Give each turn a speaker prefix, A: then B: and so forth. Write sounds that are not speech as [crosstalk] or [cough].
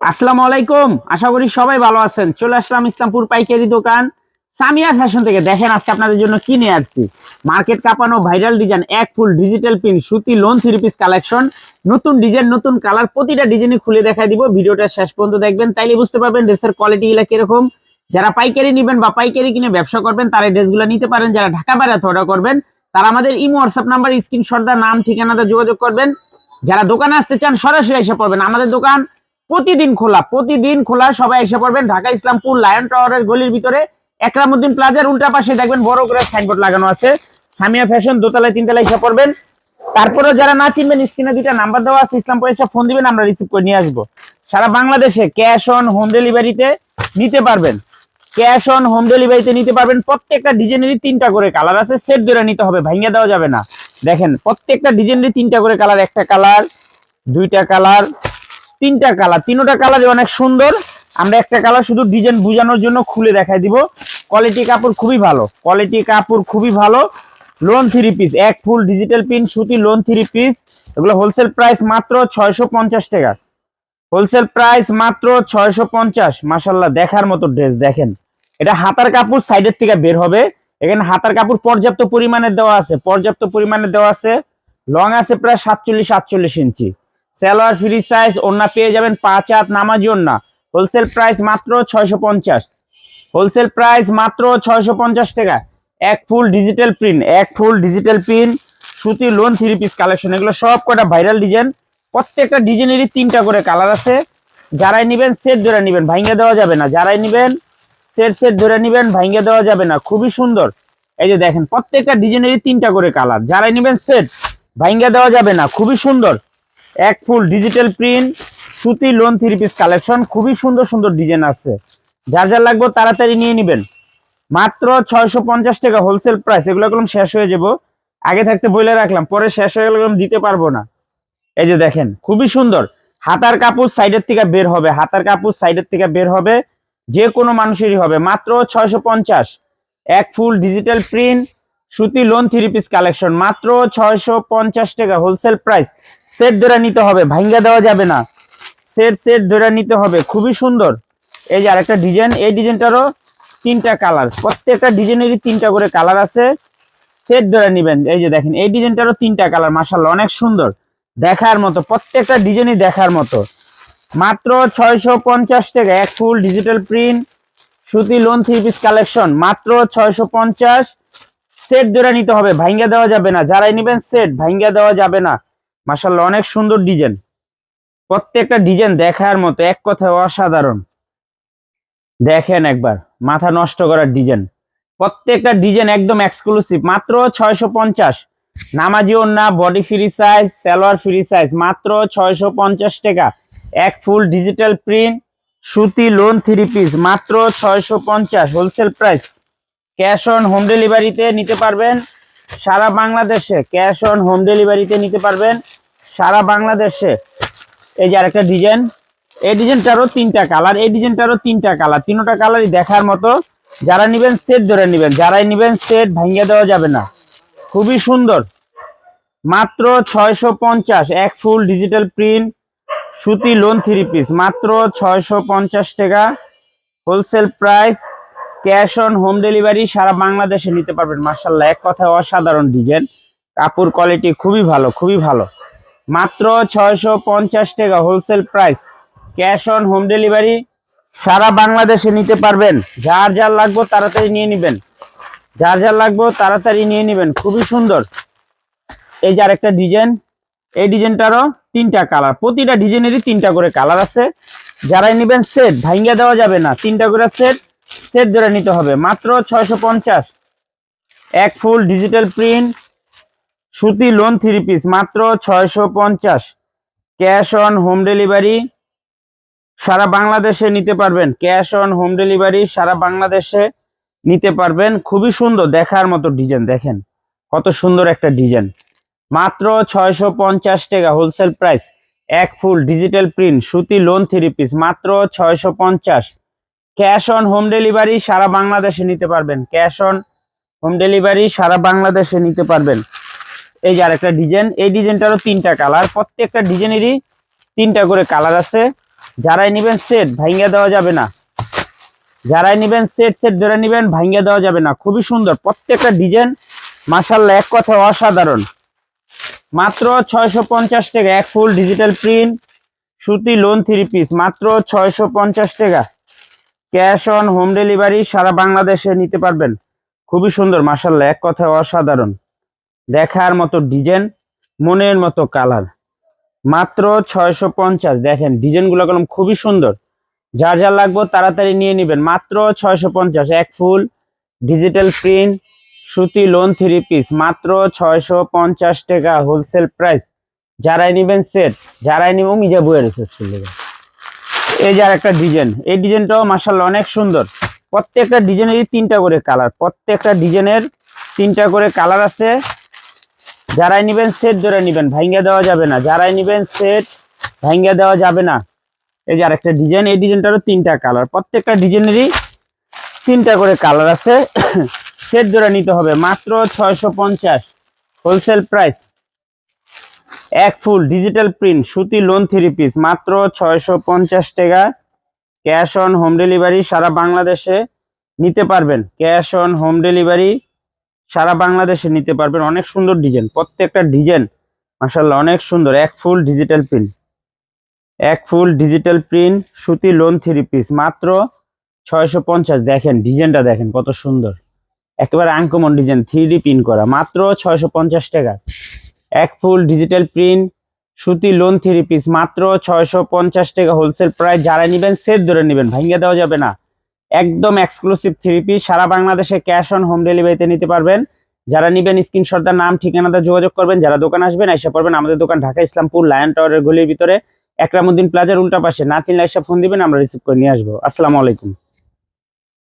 A: আসসালামু আলাইকুম। আশা করি সবাই ভালো আছেন। চলে আসলাম ইসলামপুর পাইকারি দোকান। সামিয়া ফ্যাশন থেকে দেখেন আজকে আপনাদের জন্য কি নিয়ে আসছি। মার্কেট কাঁপানো ভাইরাল ডিজাইন, এক ফুল ডিজিটাল প্রিন্ট, সুতি লোন, থ্রি পিস কালেকশন। নতুন ডিজাইন, নতুন কালার, প্রতিটা ডিজাইনই খুলে দেখাই দিব। ভিডিওটা শেষ পর্যন্ত দেখবেন, তাইলে বুঝতে পারবেন ড্রেসের কোয়ালিটি গুলা কীরকম। যারা পাইকারি নেবেন বা পাইকারি কিনে ব্যবসা করবেন, তারা ড্রেসগুলো নিতে পারেন। যারা ঢাকা বাইরে অর্ডার করবেন, তারা আমাদের ইমো, হোয়াটসঅ্যাপ নাম্বার স্ক্রিনশট দা নাম ঠিকানাতে যোগাযোগ করবেন। যারা দোকানে আসতে চান, সরাসরি এসে পড়বেন। আমাদের দোকান প্রতিদিন খোলা প্রতিদিন খোলা, সবাই এসে পড়বেন ঢাকা ইসলামপুর লায়ন টাওয়ারের গলির ভিতরে। একরামুদ্দিন প্লাজার উল্টা পাশে দেখবেন বড় করে সাইনবোর্ড লাগানো আছে। সামিয়া ফ্যাশন দোতলায়, তিনতলায় এসে পড়বেন। তারপরেও যারা না চিনবেন স্ক্রিনে দুইটা নাম্বার দেওয়া আছে, ইসলামপুর এসে ফোন দিবেন, আমরা রিসিভ করে নিয়ে আসব। সারা বাংলাদেশে ক্যাশ অন হোম ডেলিভারিতে নিতে পারবেন। ক্যাশ অন হোম ডেলিভারিতে নিতে পারবেন। প্রত্যেকটা ডিজাইনেরই তিনটা করে কালার আছে। সেট ধরে নিতে হবে, ভাঙিয়ে দেওয়া যাবে না। দেখেন, প্রত্যেকটা ডিজাইনেরই তিনটা করে কালার একটা কালার দুইটা কালার তিনটা কালার তিনটা কালারই অনেক সুন্দর। আমরা একটা কালার শুধু ডিজাইন বোঝানোর জন্য খুলে দেখাই দিব। কোয়ালিটি কাপড় খুবই ভালো। কোয়ালিটি কাপড় খুবই ভালো। লোন থ্রি পিস এক ফুল ডিজিটাল পিন সুতি লোন থ্রি পিস এগুলো হোলসেল প্রাইস মাত্র ছয়শো পঞ্চাশ টাকা। হোলসেল প্রাইস মাত্র ছয়শো পঞ্চাশ। মাসাল্লাহ দেখার মতো ড্রেস দেখেন। এটা হাতার কাপড় সাইডের থেকে বের হবে। এখানে হাতার কাপড় পর্যাপ্ত পরিমাণে দেওয়া আছে। পর্যাপ্ত পরিমাণে দেওয়া আছে। লং আছে প্রায় সাতচল্লিশ আটচল্লিশ ইঞ্চি সালোয়ার ফ্রি সাইজ ওন্না পেয়ে যাবেন পাঁচ হাত নামাজি ওন্না হোলসেল প্রাইস মাত্র ছয়শো পঞ্চাশ। হোলসেল প্রাইস মাত্র ছয়শো পঞ্চাশ টাকা। এক ফুল ডিজিটাল প্রিন্ট, এক ফুল ডিজিটাল প্রিন্ট, সুতি লোন, থ্রি পিস কালেকশন, এগুলো সব কটা ভাইরাল ডিজাইন। প্রত্যেকটা ডিজাইনেরই তিনটা করে কালার আছে। যারাই নিবেন, সেট ধরে নিবেন ভাঙ্গে দেওয়া যাবে না। যারাই নিবেন, সেট সেট ধরে নিবেন ভাঙ্গে দেওয়া যাবে না। খুবই সুন্দর। এই যে দেখেন, প্রত্যেকটা ডিজাইনেরই তিনটা করে কালার। যারাই নিবেন, সেট ভাঙ্গে দেওয়া যাবে না। খুবই সুন্দর। এক ফুল ডিজিটাল প্রিন্ট সুতি লোন থ্রি পিস কালেকশন খুবই সুন্দর সুন্দর ডিজাইন আছে। যার যা লাগবে তাড়াতাড়ি নিয়ে নেবেন। মাত্র ছয়শো পঞ্চাশ টাকা হোলসেল প্রাইস এগুলো একদম শেষ হয়ে যাব। আগে থাকতে বলে রাখলাম, পরে শেষ হয়ে গেলে দিতে পারব না। এই যে দেখেন, খুবই সুন্দর। হাতার কাপড় সাইডের থেকে বের হবে, হাতার কাপড় সাইডের থেকে বের হবে, যে কোনো মানুষেরই হবে। মাত্র ছয়শো পঞ্চাশ। এক ফুল ডিজিটাল প্রিন্ট সুতি লোন থ্রি পিস কালেকশন মাত্র ছয়শো পঞ্চাশ টাকা হোলসেল প্রাইস সেট ধরে নিতে হবে, ভাঙ্গা দেওয়া যাবে না। সেট সেট ধরে নিতে হবে, খুবই সুন্দর। এই যে আরেকটা ডিজাইন, এই ডিজাইনটারও তিনটা কালার, প্রত্যেকটা ডিজাইনেরই তিনটা করে কালার আছে। সেট ধরে নিবেন, এই যে দেখেন, এই ডিজাইনটারও তিনটা কালার মাসাল্লাহ অনেক সুন্দর। দেখার মতো, প্রত্যেকটা ডিজাইনই দেখার মতো। মাত্র ছয়শো পঞ্চাশ টাকা, এক ফুল ডিজিটাল প্রিন্ট, সুতি লোন থ্রি পিস কালেকশন, মাত্র ছয়শো পঞ্চাশ। সেট ধরে নিতে হবে, ভাঙ্গা দেওয়া যাবে না। যারাই নিবেন সেট, ভাঙ্গা দেওয়া যাবে না। মাসাল্লাহ অনেক সুন্দর ডিজাইন। প্রত্যেকটা ডিজাইন দেখার মতো, এক কথায় অসাধারণ। দেখেন একবার, মাথা নষ্ট করার ডিজাইন। প্রত্যেকটা ডিজাইন একদম এক্সক্লুসিভ মাত্র ছয়শো পঞ্চাশ। নামাজি ওন্না body free size salwar free size মাত্র ছয়শো পঞ্চাশ টাকা। এক ফুল ডিজিটাল প্রিন্ট সুতি লোন থ্রি পিস মাত্র ছয়শো পঞ্চাশ wholesale price cash on home ডেলিভারিতে নিতে পারবেন, সারা বাংলাদেশে ক্যাশ অন হোম ডেলিভারিতে নিতে পারবেন। সারা বাংলাদেশে। এই যে আরেকটা ডিজাইন এই ডিজাইনটারও তিনটা কালার এই ডিজাইনটারও তিনটা কালার তিনটা কালারই দেখার মতো যারা নিবেন সেট ধরে নিবেন। যারাই নিবেন সেট ভাঙিয়ে দেওয়া যাবে না। খুবই সুন্দর। মাত্র ছয়শো পঞ্চাশ, এক ফুল ডিজিটাল প্রিন্ট সুতি লোন থ্রি পিস মাত্র ছয়শো পঞ্চাশ টাকা। Wholesale price cash on home delivery সারা বাংলাদেশে নিতে পারবেন। মার্শাল্লাহ এক কথায় অসাধারণ ডিজাইন কাপড় কোয়ালিটি খুবই ভালো খুবই ভালো। মাত্র ছয়শো পঞ্চাশ টাকা wholesale price cash on home delivery সারা বাংলাদেশে নিতে পারবেন। যার যার লাগবে তাড়াতাড়ি নিয়ে নেবেন। যার যার লাগবে তাড়াতাড়ি নিয়ে নেবেন। খুবই সুন্দর। এই যে আরেকটা ডিজাইন এই ডিজাইনটারও তিনটা কালার প্রতিটা ডিজাইনেরই তিনটা করে কালার আছে। যারাই নেবেন সেট ভাঙ্গা দেওয়া যাবে না। তিনটা করে সেট সেট ধরে নিতে হবে। মাত্র ছয়শো পঞ্চাশ। এক ফুল ডিজিটাল প্রিন্ট সুতি লোন থ্রি পিস মাত্র ছয়শো পঞ্চাশ। ক্যাশ অন হোম ডেলিভারি সারা বাংলাদেশে নিতে পারবেন। ক্যাশ অন হোম ডেলিভারি সারা বাংলাদেশে নিতে পারবেন। খুবই সুন্দর, দেখার মতো ডিজাইন দেখেন। কত সুন্দর একটা ডিজাইন মাত্র ছয়শো পঞ্চাশ টাকা হোলসেল প্রাইস এক ফুল ডিজিটাল প্রিন্ট সুতি লোন থ্রি পিস মাত্র ছয়শো পঞ্চাশ। ক্যাশ অন হোম ডেলিভারি সারা বাংলাদেশে নিতে পারবেন। ক্যাশ অন হোম ডেলিভারি সারা বাংলাদেশে নিতে পারবেন। এই যে আরেকটা ডিজাইন, এই ডিজাইনটারও তিনটা কালার। প্রত্যেকটা ডিজাইনেরই তিনটা করে কালার আছে। যারাই নিবেন সেট ভাঙ্গা দেওয়া যাবে না। যারাই নিবেন সেট সেট ধরে নিবেন ভাঙ্গা দেওয়া যাবে না। খুবই সুন্দর। প্রত্যেকটা ডিজাইন মাসাল্লাহ এক কথা অসাধারণ। মাত্র ছয়শো পঞ্চাশ টাকা, এক ফুল ডিজিটাল প্রিন্ট সুতি লোন থ্রি পিস মাত্র ছয়শো পঞ্চাশ টাকা। ক্যাশ অন হোম ডেলিভারি সারা বাংলাদেশে নিতে পারবেন। খুবই সুন্দর মাসাল্লাহ এক কথায় অসাধারণ। দেখার মতো ডিজাইন, মনের মতো কালার। মাত্র ছয়শো পঞ্চাশ। দেখেন, ডিজাইনগুলো কলম খুবই সুন্দর। যার যা লাগবে তাড়াতাড়ি নিয়ে নেবেন। মাত্র ছয়শো পঞ্চাশ। এক ফুল ডিজিটাল প্রিন্ট, সুতি লোন থ্রি পিস। মাত্র ছয়শো পঞ্চাশ টাকা হোলসেল প্রাইস। যারাই নেবেন সেট, যারাই নিব মিজা বইয়ের এই যে একটা ডিজাইন। এই ডিজাইনটাও মাসাল্লাহ অনেক সুন্দর। প্রত্যেকটা ডিজাইনেরই তিনটা করে কালার। প্রত্যেকটা ডিজাইনের তিনটা করে কালার আছে। যারাই নিবেন সেট ধরে নিবেন ভাঙ্গা দেওয়া যাবে না। যারাই নিবেন সেট ভাঙ্গা দেওয়া যাবে না। এই যে আরেকটা ডিজাইন এই ডিজাইনটারও তিনটা কালার প্রত্যেকটা ডিজাইনেরই তিনটা করে কালার আছে। [coughs] সেট ধরে নিতে হবে। মাত্র ছয়শো পঞ্চাশ হোলসেল প্রাইস এক ফুল ডিজিটাল প্রিন্ট সুতি লোন থ্রি পিস মাত্র ছয়শো পঞ্চাশ টাকা ক্যাশ অন হোম ডেলিভারি সারা বাংলাদেশে নিতে পারবেন। ক্যাশ অন হোম ডেলিভারি সারা বাংলাদেশে নিতে পারবেন অনেক সুন্দর ডিজাইন। প্রত্যেকটা ডিজাইন মাসাল্লাহ অনেক সুন্দর। এক ফুল ডিজিটাল প্রিন্ট এক ফুল ডিজিটাল প্রিন্ট সুতি লোন থ্রি পিস মাত্র ছয়শো পঞ্চাশ, দেখেন, ডিজাইনটা দেখেন, কত সুন্দর। একেবারে আনকমন ডিজাইন থ্রি প্রিন্ট করা। মাত্র ছয়শো পঞ্চাশ টাকা। এক ফুল ডিজিটাল প্রিন্ট সুতি লোন থ্রি পিস মাত্র ছয়শো পঞ্চাশ টাকা। হোলসেল প্রায় যারা নেবেন সেট ধরে নেবেন। ভাঙ্গা দেওয়া যাবে না। একদম এক্সক্লুসিভ থ্রি পিস সারা বাংলাদেশে ক্যাশ অন হোম ডেলিভারিতে নিতে পারবেন। যারা নিবেন স্ক্রিনশটটার নাম, ঠিকানাতে যোগাযোগ করবেন। যারা দোকান আসবেন, এসে পড়বেন আমাদের দোকান ঢাকা ইসলামপুর লায়ন টাওয়ারের গলির ভিতরে। একরামুদ্দিন প্লাজার উল্টা পাশে। না চিনলে এসে ফোন দিবেন, আমরা রিসিভ করে নিয়ে আসব। আসসালামু আলাইকুম।